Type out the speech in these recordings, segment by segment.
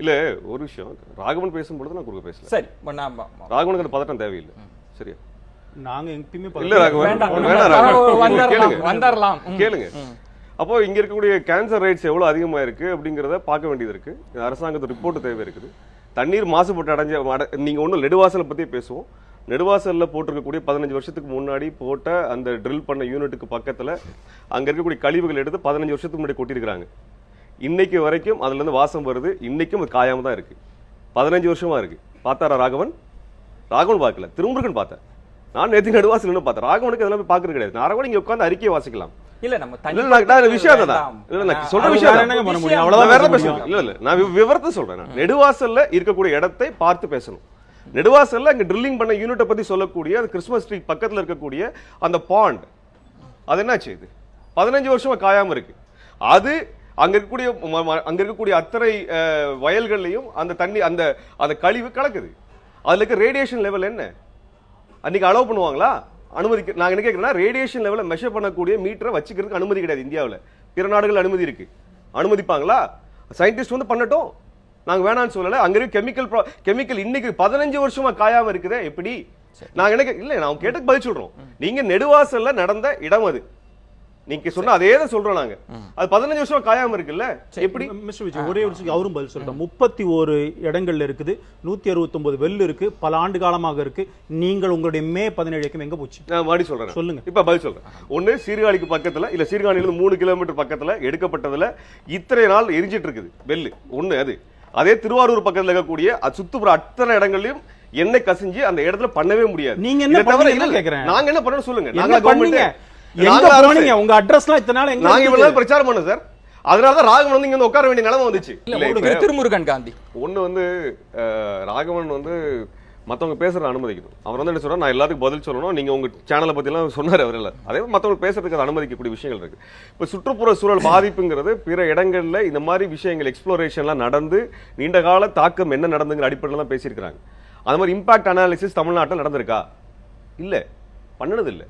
இல்ல ஒரு விஷயம். ராகவன் பேசும்பொழுது நான் குறுக்க பேசல. சரி ராகவனுக்கு அந்த பதட்டம் தேவையில்லை. சரியா? நாங்க எப்பயுமே இல்ல ராகவன். கேளுங்க. அப்போ இங்க இருக்கக்கூடிய கேன்சர் ரேட்ஸ் எவ்வளவு அதிகமா இருக்கு அப்படிங்கறத பார்க்க வேண்டியது இருக்கு. இது அரசாங்கத்து ரிப்போர்ட் தேவை இருக்குது. தண்ணீர் மாசுபட்டு அடைஞ்ச அட- நீங்க ஒன்றும் நெடுவாசலை பத்தி பேசுவோம். நெடுவாசல்ல போட்டிருக்கக்கூடிய பதினஞ்சு வருஷத்துக்கு முன்னாடி போட்ட அந்த ட்ரில் பண்ண யூனிட்டுக்கு பக்கத்துல அங்க இருக்கக்கூடிய கழிவுகள் எடுத்து பதினஞ்சு வருஷத்துக்கு முன்னாடி கொட்டியிருக்கிறாங்க. இன்னைக்கு வரைக்கும் அதுல இருந்து வாசம் வருது. இன்னைக்கும் அது காயாம தான் இருக்கு. பதினஞ்சு வருஷமா இருக்கு. பார்த்தாரா ராகவன்? ராகவன் பார்க்கல. திருமுருகன் பார்த்தேன் நான் நேற்று நடுவாசல் பார்த்தேன். ராகவனுக்கு அதெல்லாம் போய் பார்க்கறது கிடையாது. நான் ராகவன் இங்க உட்காந்து அறிக்கையை வாசிக்கலாம். இல்ல நம்ம நான் விஷயம். வேண்டாம். இல்ல, நான் சொல்ற விஷயம். அவ்வளவுதான் வேற பேச பேசுறேன் இல்ல இல்ல நான் விவரத்தை சொல்றேன். நெடுவாசல்ல இருக்கக்கூடிய இடத்தை பார்த்து பேசணும். நெடுவாசல்ல அங்க ட்ரில்லிங் பண்ண யூனிட்டை பத்தி சொல்லக்கூடிய அது கிறிஸ்மஸ் ட்ரீ பக்கத்துல இருக்கக்கூடிய அந்த பாண்ட் அது என்னாச்சு இது? பதினஞ்சு வருஷமா காயாம இருக்கு. அது அங்க இருக்கக்கூடிய அங்க இருக்கக்கூடிய அத்தனை வயல்கள்லயும் அந்த தண்ணி அந்த அந்த கழிவு கலக்குது. அதுல இருக்க ரேடியேஷன் லெவல் என்ன? அன்னைக்கு அலோவ் பண்ணுவாங்களா? அனுமதி நாங்க என்ன கேட்கறோம்னா ரேடியேஷன் லெவலை மெஷர் பண்ணக்கூடிய மீட்டரை வச்சுக்கிறதுக்கு அனுமதி கிடையாது இந்தியாவுல. பிற நாடுகள் அனுமதி இருக்கு. அனுமதிப்பாங்களா? சயின்டிஸ்ட் வந்து பண்ணட்டும். நாங்க வேணாம்னு சொல்லல. அங்க இருக்க கெமிக்கல் கெமிக்கல் இன்னைக்கு பதினஞ்சு வருஷமா காயாம இருக்குதே எப்படி? நாங்க என்ன இல்ல நான் கேட்டதுக்கு பதில் சொல்றோம். நீங்க நெடுவாசல்ல நடந்த இடம் அது. நீங்க சொன்ன அதே தான் சொல்றோம் நாங்க. அது பதினஞ்சு வருஷமா காயாம இருக்குல்ல? எப்படி? மிஸ்டர் விஜய் ஒரே ஒரு அவரும் பதில் சொல்லிட்டோம் முப்பத்தி ஒரு இடங்கள்ல இருக்குது நூத்தி அறுபத்தொன்பது வெல் இருக்கு பல ஆண்டு காலமாக இருக்கு. நீங்கள் உங்களுடைய மே பதினேழு இயக்கம் எங்க போச்சு? நான் மறுபடியும் சொல்றேன். சொல்லுங்க. இப்ப பதில் சொல்றேன். ஒண்ணு சீர்காழிக்கு பக்கத்துல இல்ல சீர்காழியில இருந்து மூணு கிலோமீட்டர் பக்கத்துல எடுக்கப்பட்டதுல இத்தனை நாள் எரிஞ்சிட்டு இருக்குது வெள்ளு. ஒண்ணு அது. அதே திருவாரூர் பக்கத்துல இருக்கக்கூடிய சுத்துப்புற அத்தனை இடங்களையும் எண்ணெய் கசிஞ்சு அந்த இடத்துல பண்ணவே முடியாது. நீங்க என்ன தவிர. நாங்க என்ன பண்ணணும் சொல்லுங்க. நாங்க government. எங்க. போனீங்க? உங்க அட்ரஸ்லாம் இத்தனை நாள் எங்க நாங்க இவ்வளவு? நாள் பிரச்சாரம் பண்ணோம் சார். அதனாலதான் ராகவன் வந்து இங்க வந்து உட்கார வேண்டிய நிலைமை வந்துச்சு. இல்ல, திருமுருகன் காந்தி. ஒண்ணு வந்து ராகவன் வந்து மத்தவங்க பேசுறத அனுமதிக்கணும். அவர் வந்து என்ன சொல்றா நான் எல்லாத்துக்கும் பதில் சொல்லணும். நீங்க உங்க சேனலை பத்தி எல்லாம் சொன்னாரு அவர் இல்ல. அதே மாதிரி மத்தவங்க பேசுறதுக்கு அது அனுமதிக்கக்கூடிய விஷயங்கள் இருக்கு. இப்ப சுற்றுப்புற சூழல் பாதிப்புங்கிறது பிற இடங்கள்ல இந்த மாதிரி விஷயங்கள் எக்ஸ்ப்ளோரேஷன்லாம் நடந்து நீண்ட கால தாக்கம் என்ன நடந்துங்கிற அடிப்படையில் தான் பேசியிருக்கிறாங்க. அந்த மாதிரி இம்பாக்ட் அனாலிசிஸ் தமிழ்நாட்டில் நடந்திருக்கா? இல்ல. பண்ணனது இல்ல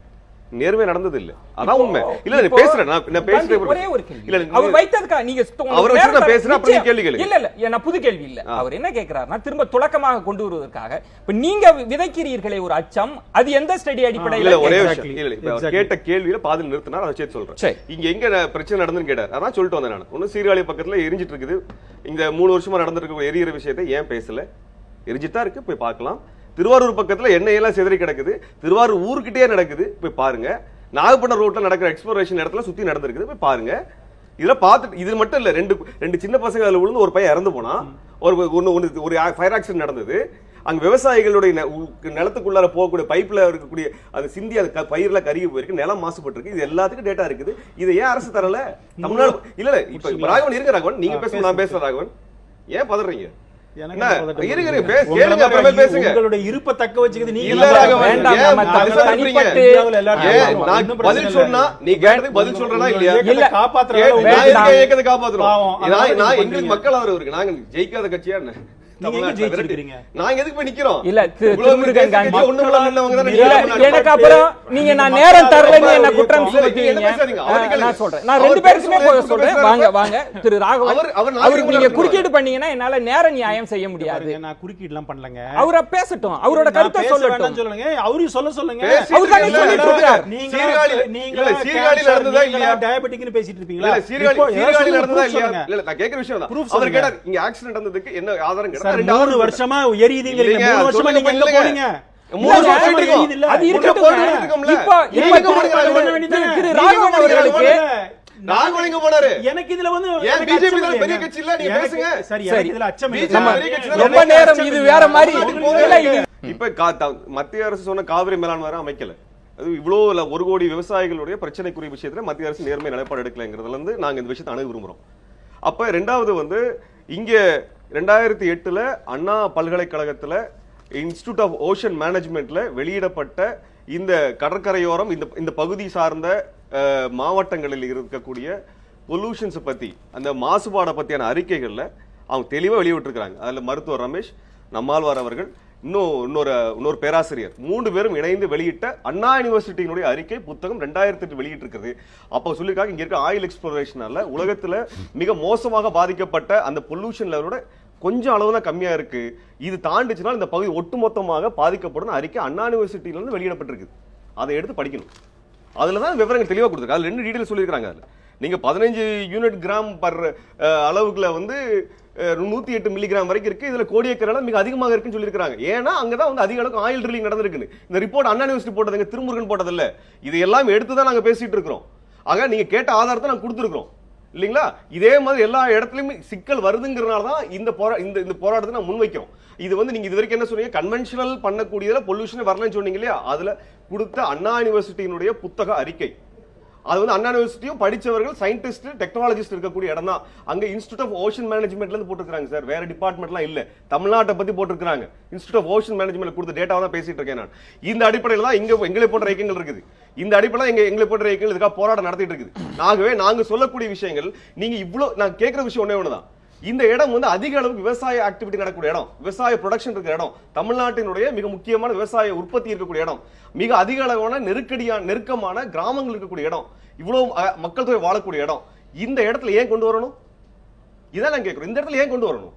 நேர்மை நடந்தது இல்ல அதான் உண்மை. இல்ல நான் இப்போ- பேசுறேன் நான் பேசுறேன் ஒரே ஒரு கேள்வி. இல்ல அவர் வைத்ததுக்கா? நீங்க அவர் வச்சு நான் பேசுறேன், நிச்சயம். கேள்வி கேளுங்க. இல்ல இல்ல நான் புது கேள்வி இல்ல. அவர் என்ன கேக்குறாருன்னா திரும்ப துலக்கமாக கொண்டு வருவதற்காக. இப்ப நீங்க விதைக்கிறீர்களே ஒரு அச்சம். அது எந்த ஸ்டடி இல்ல அடிப்படையில ஒரே Exactly. விஷயம். இல்ல. கேட்ட கேள்வியில பாதியில் நிறுத்தினார் அதை சேர்த்து சொல்றேன். இங்க எங்க ந- பிரச்சனை நடந்துன்னு கேட்டார். அதான் சொல்லிட்டு வந்தேன் நான். ஒண்ணு சீர்காழி பக்கத்துல எரிஞ்சிட்டு இருக்குது. இந்த மூணு வருஷமா நடந்திருக்க எரியிற விஷயத்தை ஏன் பேசல? எரிஞ்சிட்டு தான் இருக்கு போய் பார்க்கலாம். திருவாரூர் பக்கத்துல எண்ணெயெல்லாம் சிதறி கிடக்குது. திருவாரூர் ஊருக்கிட்டே நடக்குது. போய் பாருங்க. நாகப்பட்டினம் ரோட்ல நடக்கிற எக்ஸ்ப்ளோரேஷன் இடத்துல சுத்தி நடந்திருக்குது. போய் பாருங்க. இதுல பார்த்துட்டு இது மட்டும் இல்ல ரெண்டு ரெண்டு சின்ன பசங்க அதுல விழுந்து ஒரு பையன் இறந்து போனா ஒரு ஒன்னு ஒன்னு ஒரு ஃபயர் ஆக்சிடென்ட் நடந்தது. அங்க விவசாயிகளுடைய நிலத்துக்குள்ளார போகக்கூடிய பைப்ல இருக்கக்கூடிய அந்த சிந்தி அந்த க- பயிர்ல கருகி போயிருக்கு. நிலம் மாசுபட்டிருக்கு. இது எல்லாத்துக்கும் டேட்டா இருக்குது. இதை ஏன் அரசு தரல? தமிழ்நாடு இல்ல இல்ல இப்ப ராகவன் இருங்க ராகவன். நீங்க ஆ, பேசுங்க நான் பேசுறேன் ராகவன். ஏன் பதறீங்க? உங்களுடைய இருப்ப தக்க வச்சுக்கிறது நீங்க பதில் சொன்னா. நீ கேட்டதுக்கு பதில் சொல்றேனா இல்லையா? இல்ல. காப்பாத்துற கே- அளவு நான் உங்களுக்கு இருக்க இயக்கத்தை காப்பாத்துறோம்? நான் எங்களுக்கு. மக்கள் ஆதரவு இருக்கு. நாங்க ஜெயிக்காத கட்சியா என்ன? நீங்க எதுக்கு போய் நிக்கிறோம்? இல்ல, காந்தி- எனக்கு அப்புறம் நீங்க நான் நேரம் தரலைன்னு என்ன குற்றம். நான் சொல்றேன். நான் ரெண்டு பேருக்குமே சொல்றேன்? வாங்க வாங்க. திரு ராகவன். அவருக்கு நீங்க. குறுக்கீடு பண்ணீங்கன்னா என்னால நேர நியாயம் செய்ய முடியாது. நான் குறுக்கீடுலாம் பண்ணலங்க. அவரை பேசட்டும். அவரோட கருத்தை சொல்லட்டும். சொல்லுங்க. அவரையும் சொல்ல சொல்லுங்க. பேசிட்டு அவர் தானே சொல்லிட்டு இருக்கார். நீங்க நீங்க நடந்ததா இல்லையா? டயபெட்டிக்னு பேசிட்டு இருப்பீங்களா இல்ல, சீர்காழி இப்போ சீர்காழி ஏதாவது நடந்ததா proof இல்லையா? சொல்லுங்க. இல்ல நான் கேக்குற விஷயம் தான். Proof அவர் சொல்லுங்க. கேட்டார் இங்க ஆக்சிடென்ட் நடந்ததுக்கு என்ன ஆதாரம் கேட்டார் சார் மூணு வருஷமா இல்லைங்க, மூணு வருஷமா நீங்க எங்க இல்லைங்க. போனீங்க மூணு இல்ல, வருஷம் அது போயிட்டு இருக்கோம். இருக்குல்ல. அது உள்ள இருக்கட்டும் போயிட்டு இருக்கோம்ல. இப்போ நீங்க இப்ப எங்க போனீங்க, திரு- ராகவன்? திரு- திரு நீங்க ராகவன் போனீங்க, அவர்களுக்கு ராகவன்? ராகவன் எங்க போனாரு எனக்கு இதுல வந்து ஏன் எனக்கு BJP அச்சம் தான் இல்லைங்க. பெரிய கட்சி இல்ல, நீங்க எனக்கு- பேசுங்க. சரி சரி. எனக்கு இதுல அச்சம் BJP இல்லை. தான் நம்ம- பெரிய கட்சி தான். ரொம்ப எனக்கு நேரம் அச்சம் இது இல்லை. வேற மாதிரி அதுக்கு இல்ல, போங்க. இது இப்ப கா- த- மத்திய அரசு சொன்ன காவிரி மேலாண் அமைக்கல அது இவ்வளவு இல்ல, ஒரு கோடி விவசாயிகளுடைய பிரச்சனைக்குரிய விஷயத்துல மத்திய அரசு நேர்மை நிலைப்பாடு எடுக்கலைங்கிறதுல இருந்து நாங்க இந்த விஷயத்தை அணுக விரும்புறோம் அப்ப ரெண்டாவது வந்து இங்க ரெண்டாயிரத்தி எட்டில் அண்ணா பல்கலைக்கழகத்தில் இன்ஸ்டியூட் ஆஃப் ஓஷன் மேனேஜ்மெண்ட்டில் வெளியிடப்பட்ட இந்த கடற்கரையோரம் இந்த இந்த பகுதி சார்ந்த மாவட்டங்களில் இருக்கக்கூடிய பொல்யூஷன்ஸை பற்றி அந்த மாசுபாடை பற்றியான அறிக்கைகளில் அவங்க தெளிவாக வெளியிட்டிருக்கிறாங்க. அதில் மருத்துவர் ரமேஷ் நம்மாழ்வார் அவர்கள் இன்னும் இன்னொரு இன்னொரு பேராசிரியர். மூன்று பேரும் இணைந்து வெளியிட்ட அண்ணா யூனிவர்சிட்டியினுடைய அறிக்கை புத்தகம் ரெண்டாயிரத்தி எட்டு வெளியிட்டிருக்கிறது. அப்போ சொல்லியிருக்காங்க இங்கே இருக்க ஆயில் எக்ஸ்ப்ளோரேஷனால உலகத்தில் மிக மோசமாக பாதிக்கப்பட்ட அந்த பொல்யூஷன் லெவலோட கொஞ்சம் அளவு தான் கம்மியாக இருக்குது இது தாண்டிச்சுனால் இந்த பகுதி ஒட்டுமொத்தமாக பாதிக்கப்படும். அறிக்கை அண்ணா யூனிவர்சிட்டியிலேருந்து வெளியிடப்பட்டிருக்கு. அதை எடுத்து படிக்கணும். அதில் தான் விவரங்கள் தெளிவாக கொடுத்துருக்கு. அதில் ரெண்டு டீடைல் சொல்லியிருக்காங்க அதில். நீங்கள் பதினஞ்சு யூனிட் கிராம் பர் அளவுக்குள்ள வந்து நூற்றி எட்டு மில்லிகிராம் வரைக்கும் இருக்குது இதில் கோடியக்கர் மிக அதிகமாக இருக்குன்னு சொல்லியிருக்காங்க ஏன்னா அங்கதான் வந்து அதிக அளவுக்கு ஆயில் ட்ரில்லிங் நடந்திருக்குன்னு. இந்த ரிப்போர்ட் அண்ணா யூனிவர்சிட்டி போட்டதுங்க திருமுருகன் போட்டதில்ல இது எல்லாம் எடுத்து தான் நாங்கள் பேசிகிட்டு இருக்கிறோம். ஆக நீங்கள் கேட்ட ஆதாரத்தை நாங்கள் கொடுத்துருக்குறோம். இல்லைங்களா? இதே மாதிரி எல்லா இடத்துலையுமே சிக்கல் வருதுங்கிறனால தான் இந்த போரா இந்த இந்த போராட்டத்தை நான் முன்வைக்கிறோம். இது வந்து நீங்கள் இது வரைக்கும் என்ன சொன்னீங்க? கன்வென்ஷனல் பண்ணக்கூடியதில் பொல்யூஷன் வரலன்னு சொன்னீங்க இல்லையா? அதில் கொடுத்த அண்ணா யூனிவர்சிட்டியினுடைய புத்தக அறிக்கை. அது வந்து அண்ணா யூனிவர்சிட்டியும் படித்தவர்கள் சயின்டிஸ்ட் டெக்னாலஜிஸ்ட் இருக்கக்கூடிய இடம் தான் அங்கே இன்ஸ்டியூட் ஆஃப் ஓஷன் மேனேஜ்மெண்ட்லேருந்து போட்டுருக்காங்க சார் வேற டிபார்ட்மெண்ட்லாம் இல்லை. தமிழ்நாட்டை பற்றி போட்டிருக்காங்க இன்ஸ்டியூட் ஆஃப் ஓஷன் மேனேஜ்மெண்ட் கொடுத்த டேட்டாவை தான் பேசிட்டு இருக்கேன் நான். இந்த அடிப்படையில் தான் இங்கே எங்களை போன்ற இயக்கங்கள் இருக்குது. இந்த அடிப்படையில் எங்கள் எங்களை போன்ற இயக்கங்கள் இதுக்காக போராட்டம் நடத்திட்டு இருக்குது. ஆகவே நாங்கள் சொல்லக்கூடிய விஷயங்கள் நீங்கள் இவ்வளோ நான் கேட்குற விஷயம் ஒன்றே ஒன்று தான் இந்த இடம் வந்து அதிக அளவுக்கு விவசாய ஆக்டிவிட்டி நடக்கக்கூடிய இடம். விவசாய ப்ரொடக்ஷன் இருக்கிற இடம். தமிழ்நாட்டினுடைய மிக முக்கியமான விவசாய உற்பத்தி இருக்கக்கூடிய இடம். மிக அதிக அளவான நெருக்கடியான நெருக்கமான கிராமங்கள் இருக்கக்கூடிய இடம். இவ்வளவு மக்கள் தொகை வாழக்கூடிய இடம். இந்த இடத்துல ஏன் கொண்டு வரணும்? இதான் நான் கேட்குறோம் இந்த இடத்துல ஏன் கொண்டு வரணும்?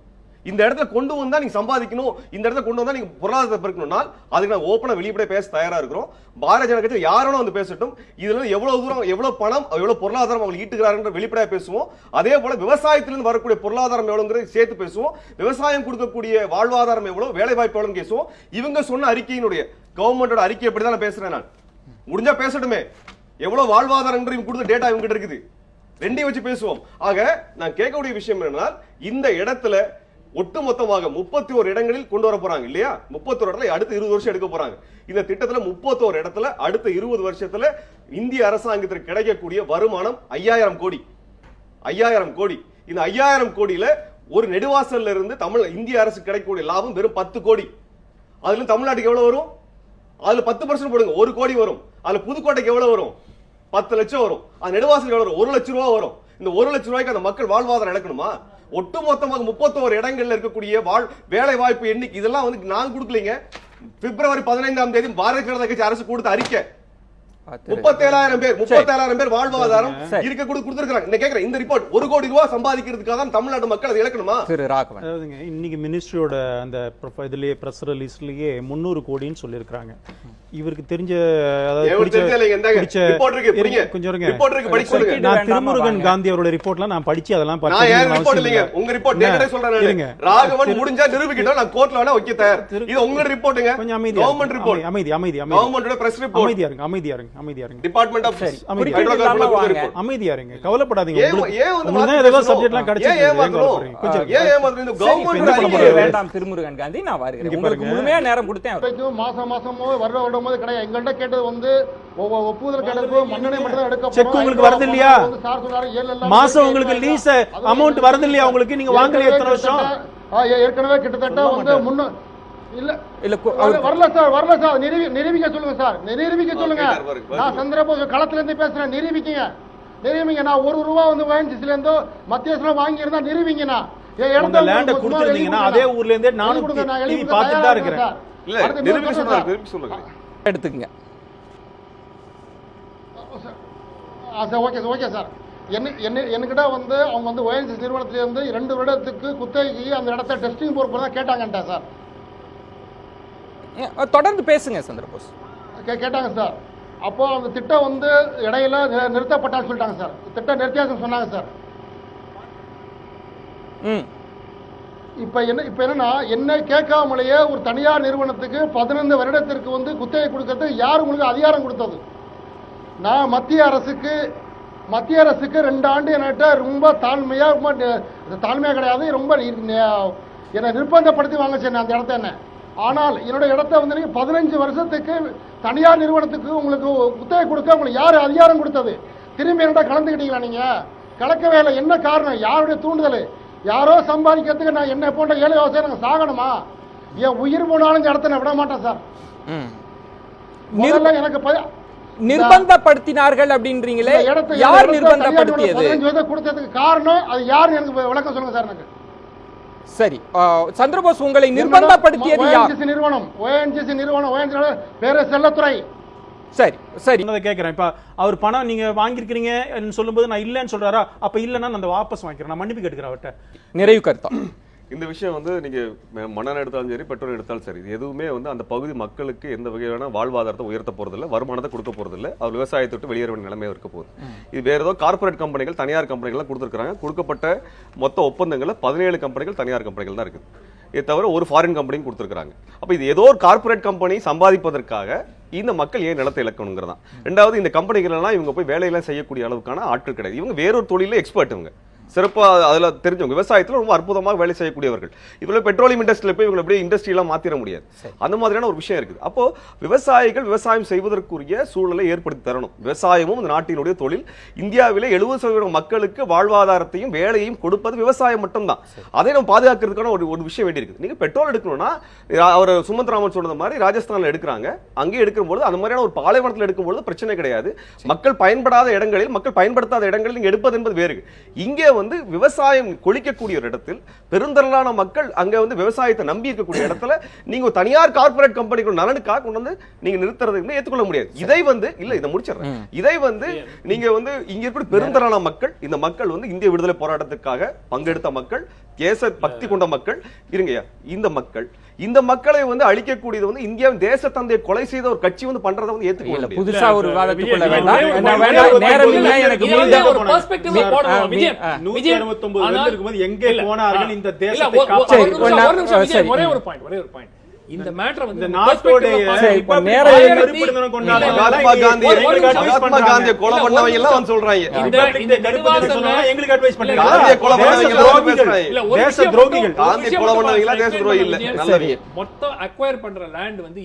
இந்த இடத்துல கொண்டு வந்தா நீங்க சம்பாதிக்கணும் இந்த இடத்துல கொண்டு வந்தா நீங்க பொருளாதாரத்தை பெருக்கணும்னா அதுக்கு நான் ஓப்பனா வெளிப்படைய பேச தயாரா இருக்கிறோம். பாரதிய ஜனதா கட்சி யாரும் வந்து பேசட்டும். இதுல எவ்வளவு தூரம் எவ்வளவு பணம் எவ்வளவு பொருளாதாரம் அவங்க ஈட்டுகிறாருன்ற வெளிப்படையா பேசுவோம். அதே போல விவசாயத்திலிருந்து வரக்கூடிய பொருளாதாரம் எவ்வளவுங்கிறது சேர்த்து பேசுவோம். விவசாயம் கொடுக்கக்கூடிய வாழ்வாதாரம் எவ்வளவு வேலை வாய்ப்பு எவ்வளவு பேசுவோம். இவங்க சொன்ன அறிக்கையினுடைய கவர்மெண்டோட அறிக்கை எப்படி தான் நான் பேசுறேன் நான்? முடிஞ்சா பேசட்டுமே. எவ்வளவு வாழ்வாதாரம் இவங்க கொடுத்த டேட்டா இவங்க கிட்ட இருக்குது. ரெண்டையும் வச்சு பேசுவோம். ஆக நான் கேட்கக்கூடிய விஷயம் என்னன்னா இந்த இடத்துல ஒட்டுமொத்தமாக முப்பத்தி ஒரு இடங்களில் கொண்டு வர போறாங்க இல்லையா? முப்பத்தோரு இடத்துல அடுத்த இருபது வருஷம் எடுக்க போறாங்க. இந்த திட்டத்துல முப்பத்தோரு இடத்துல அடுத்த இருபது வருஷத்துல இந்திய அரசாங்கத்திற்கு கிடைக்கக்கூடிய வருமானம் ஐயாயிரம் கோடி. ஐயாயிரம் கோடி. இந்த ஐயாயிரம் கோடியில ஒரு நெடுவாசல்ல இருந்து தமிழ் இந்திய அரசு கிடைக்கக்கூடிய லாபம் வெறும் பத்து கோடி. அதுல தமிழ்நாட்டுக்கு எவ்வளவு வரும்? அதுல பத்து பர்சன்ட் போடுங்க ஒரு கோடி வரும். அதுல புதுக்கோட்டைக்கு எவ்வளவு வரும்? பத்து லட்சம் வரும். அது நெடுவாசல் எவ்வளவு வரும்? ஒரு லட்சம் ரூபா வரும். இந்த ஒரு லட்சம் ரூபாய்க்கு அந்த மக்கள் வாழ்வாதாரம் இழக்கணுமா? ஒட்டுமொத்தமாக முப்பத்தோரு இடங்கள்ல இருக்கக்கூடிய வாழ் வேலை வாய்ப்பு எண்ணிக்கை இதெல்லாம் வந்து நான் கொடுக்கலீங்க. பிப்ரவரி பதினைந்தாம் தேதி பாரதிய ஜனதா கட்சி அரசு கொடுத்த அறிக்கை. முப்பத்தேழாயிரம் பேர் முப்பத்தேழாயிரம் பேர் வாழ்வாதாரம். இருக்க கூட கொடுத்திருக்காங்க இந்த கேக்குறேன் இந்த ரிப்போர்ட் ஒரு கோடி ரூபாய் சம்பாதிக்கிறதுக்காக தான் தமிழ்நாட்டு மக்கள் அதை இழக்கணுமா? திரு ராகவன். அதாவதுங்க இன்னைக்கு மினிஸ்ட்ரியோட அந்த இதுலயே பிரஸ் ரிலீஸ்லயே முந்நூறு கோடின்னு சொல்லியிருக்காங்க இவருக்கு தெரிஞ்ச. நான் திருமுருகன். காந்தி அவரோட ரிப்போர்ட்லாம் நான் படிச்சு அதெல்லாம் இல்லை. உங்க ரிப்போர்ட் சொல்றேன் இருங்க. ராகவன் முடிஞ்சா நிரூபிக்கிட்டோம் நான் கோர்ட்ல வேணா வைக்க தயார் இது உங்க ரிப்போர்ட்டுங்க கொஞ்சம் அமைதியா கவர்மெண்ட். ரிப்போர்ட் அமைதி அமைதி அமைதி. கவர்மெண்டோட பிரஸ் ரிப்போர்ட் அமைதியா இருங்க அமைதியா இருங்க. அமைதியா இருங்க டிபார்ட்மெண்ட் ஆஃப் சரி. அமைதியா இருங்க கவலைப்படாதீங்க உங்களுக்கு தான்? சப்ஜெக்ட்லாம் கிடைச்சிருக்கு? கொஞ்சம் ஏன்? இந்த கவர்மெண்ட்? வேண்டாம் திருமுருகன் காந்தி நான் வருகிறேன் இங்க உங்களுக்கு. முழுமையா நேரம் கொடுத்தேன் மாசம் மாசமோ வருட வருடமோ கிடையாது எங்கள்கிட்ட கேட்டது வந்து ஒப்புதல் கேட்டது மண்ணெண்ணெய் மட்டும் தான் எடுக்க செக். உங்களுக்கு வருது இல்லையா? வந்து சார் சொன்னாரு, ஏழு எல்லாம் மாசம் உங்களுக்கு. லீஸ் அமௌண்ட் வருது இல்லையா உங்களுக்கு நீங்க ஏற்கனவே எத்தனை வருஷம் ஏற்கனவே கிட்டத்தட்ட வந்து. இல்ல. இல்ல வரல சார் வரல சார். நிரூபி நிரூபிக்க சொல்லுங்க சார். நிரூபிக்க சொல்லுங்க. நான் சந்திரபோஸ் களத்துல இருந்து பேசுறேன். நிரூபிக்கீங்க. நிரூபிங்க நான் ஒரு ரூபா வந்து ஓஎன்ஜிசில இருந்தோ மத்திய அரசுல வாங்கி இருந்தா நிரூபிங்கண்ணா என் இடத்த உங்க லேண்ட கொடுத்திருந்தீங்கன்னா கொடுங்க. அதே ஊர்ல இருந்தே நானும் நான் டிவி பார்த்துட்டு தான் இருக்கிறேன். இல்ல நிரூபிக்க. திருப்பி சொல்லுங்க. எடுத்துக்கங்க. ஆ sir. Okay sir okay sir. என்ன என்ன என்கிட்ட வந்து அவங்க வந்து ஓஎன்ஜி நிறுவனத்திலேருந்து ரெண்டு வருடத்துக்கு குத்தகைக்கு அந்த இடத்த டெஸ்டிங் பொறுப்பு தான் கேட்டாங்கன்ட்டா சார். தொடர்ந்து பேசுங்க சந்திரபோஸ். கேட்டாங்க சார். அப்போ அந்த திட்டம் வந்து இடையில நிறுத்தப்பட்டான்னு சொல்லிட்டாங்க சார். திட்டம் நிறுத்தியாச்சுன்னு சொன்னாங்க சார். ம். இப்போ என்ன இப்போ என்னன்னா என்ன கேட்காமலேயே ஒரு தனியார் நிறுவனத்துக்கு பதினைந்து வருடத்திற்கு வந்து குத்தகை கொடுக்கறதுக்கு யார் உங்களுக்கு அதிகாரம் கொடுத்தது? நான் மத்திய அரசுக்கு மத்திய அரசுக்கு ரெண்டு ஆண்டு என்கிட்ட ரொம்ப தாழ்மையா ரொம்ப நி- இது தாழ்மையா கிடையாது ரொம்ப என்னை நிர்பந்தப்படுத்தி வாங்க சொன்னேன் அந்த இடத்த என்ன? ஆனால் என்னோட இடத்த வந்து நீங்க பதினஞ்சு வருஷத்துக்கு தனியார் நிறுவனத்துக்கு உங்களுக்கு குத்தகை கொடுக்க உங்களுக்கு யார் அதிகாரம் கொடுத்தது? திரும்பி என்னோட கலந்துக்கிட்டீங்களா நீங்க? கலக்கவே இல்லை என்ன காரணம்? யாருடைய தூண்டுதல்? யாரோ சம்பாதிக்கிறதுக்கு நான் என்ன போன்ற ஏழை விவசாயம் நாங்கள் சாகணுமா? என் உயிர் போனாலும் இந்த இடத்த நான் விட மாட்டேன் சார். முதல்ல எனக்கு நிர்பந்தப்படுத்தினார்கள் அப்படின்றீங்களே. இடத்தை யார் நிர்பந்தப்படுத்தியது? கொடுத்ததுக்கு காரணம் அது யாருன்னு எனக்கு விளக்கம் சொல்லுங்க சார் எனக்கு. சரி சந்திரபோஸ் உங்களை நிர்பந்தப்படுத்தியது யார்? நிறுவனம் ONGC நிறுவனம் ONGC பேரு செல்லத்துறை. சரி சரி. கேட்கிறேன். இப்ப அவர் பணம் நீங்க வாங்கியிருக்கிறீங்க சொல்லும்போது நான் இல்லைன்னு சொல்றாரா? அப்ப இல்லைன்னா நான் அந்த வாபஸ் வாங்கிக்கிறேன். நான் மன்னிப்பு கேட்டுக்கிறேன் அவர்கிட்ட. நிறைவு கருத்தம் இந்த விஷயம் வந்து நீங்க ம- மணல் எடுத்தாலும் சரி பெட்ரோல் எடுத்தாலும் சரி இது எதுவுமே வந்து அந்த பகுதி மக்களுக்கு எந்த வகையான வாழ்வாதாரத்தை உயர்த்த போறதில்ல வருமானத்தை கொடுக்க போறதில்ல. அவர் விவசாயத்தை விட்டு வெளியேற வேண்டிய நிலைமை இருக்க போகுது. இது வேற ஏதோ கார்ப்பரேட் கம்பெனிகள் தனியார் கம்பெனிகள் கொடுத்துருக்காங்க கொடுக்கப்பட்ட மொத்த ஒப்பந்தங்கள்ல பதினேழு கம்பெனிகள் தனியார் கம்பெனிகள் தான் இருக்குது. இது தவிர ஒரு ஃபாரின் கம்பெனியும் கொடுத்துருக்காங்க அப்ப இது ஏதோ ஒரு கார்ப்பரேட் கம்பெனி சம்பாதிப்பதற்காக இந்த மக்கள் ஏன் நிலத்தை இழக்கணுங்கிறதான். ரெண்டாவது இந்த கம்பெனிகள் எல்லாம் இவங்க போய் வேலையெல்லாம் செய்யக்கூடிய அளவுக்கான ஆட்கள் கிடையாது. இவங்க வேறொரு தொழில எக்ஸ்பர்ட் இவங்க. சிறப்பா அதுல தெரிஞ்சவங்க விவசாயத்துல ரொம்ப அற்புதமாக வேலை செய்யக்கூடியவர்கள். இதுல பெட்ரோலியம் இண்டஸ்ட்ரியில போய் இவங்க அப்படியே இண்டஸ்ட்ரி எல்லாம் மாத்திர முடியாது. அந்த மாதிரியான ஒரு விஷயம் இருக்குது. அப்போ விவசாயிகள் விவசாயம் செய்வதற்குரிய சூழலை ஏற்படுத்தி தரணும். விவசாயமும் இந்த நாட்டினுடைய தொழில். இந்தியாவிலே எழுபது சதவீதம் மக்களுக்கு வாழ்வாதாரத்தையும் வேலையையும் கொடுப்பது விவசாயம் மட்டும்தான். அதை நம்ம பாதுகாக்கிறதுக்கான ஒரு ஒரு விஷயம் வேண்டியிருக்கு. நீங்க பெட்ரோல் எடுக்கணும்னா அவர் சுமந்த் ராமன் சொன்னது மாதிரி ராஜஸ்தான்ல எடுக்கிறாங்க. அங்கே எடுக்கும்போது அந்த மாதிரியான ஒரு பாலைவனத்தில் எடுக்கும்போது பிரச்சனை கிடையாது. மக்கள் பயன்படாத இடங்களில் மக்கள் பயன்படுத்தாத இடங்களில் நீங்க எடுப்பது என்பது வேறு. இங்கே வந்து விவசாயம் கொளிக்கக்கூடிய ஒரு இடத்தில் பெருந்திரளான மக்கள் அங்க வந்து விவசாயத்தை நம்பி இருக்கக்கூடிய இடத்துல நீங்க ஒரு தனியார் கார்ப்பரேட் கம்பெனிகள் நலனுக்காக கொண்டு வந்து நீங்க நிறுத்துறது வந்து ஏற்றுக்கொள்ள முடியாது. இதை வந்து இல்ல இதை முடிச்சிடுறேன். இதை வந்து நீங்க வந்து இங்க இருக்கிற பெருந்திரளான மக்கள் இந்த மக்கள் வந்து இந்திய விடுதலை போராட்டத்துக்காக பங்கெடுத்த மக்கள் தேச பக்தி கொண்ட மக்கள். இருங்கய்யா இந்த மக்கள். இந்த மக்களை வந்து அழிக்கக்கூடியது வந்து இந்தியாவின் தேச தந்தையை கொலை செய்த ஒரு கட்சி வந்து பண்றதை வந்து இல்ல முடியாது. புதுசா ஒரு விவாதத்துக்குள்ள வேண்டாம். நேரம் இல்லை எனக்கு மீண்டும் ஒரு ல போடணும். விஜய், நூத்தி விஜய், அறுபத்தி ஒன்பது ஆனால் இருக்கும்போது எங்கே போனார்கள் இந்த தேசத்தை காப்பாற்ற சரி. ஒரே ஒரு பாயிண்ட் ஒரே ஒரு பாயிண்ட் இந்த மேட்டர் வந்து மகாத்மா காந்தியை கொலை பண்ணவங்க எல்லாம் வந்து. சொல்றாங்க. இந்த எங்களுக்கு அட்வைஸ் பண்ணுங்க காந்தியை கொலை பண்ணவங்க துரோகிகள். இல்ல, தேச காந்தி கொலை பண்ணவங்க எல்லாம் தேச துரோகி இல்ல மொத்தம் அக்வயர் பண்ற லேண்ட் வந்து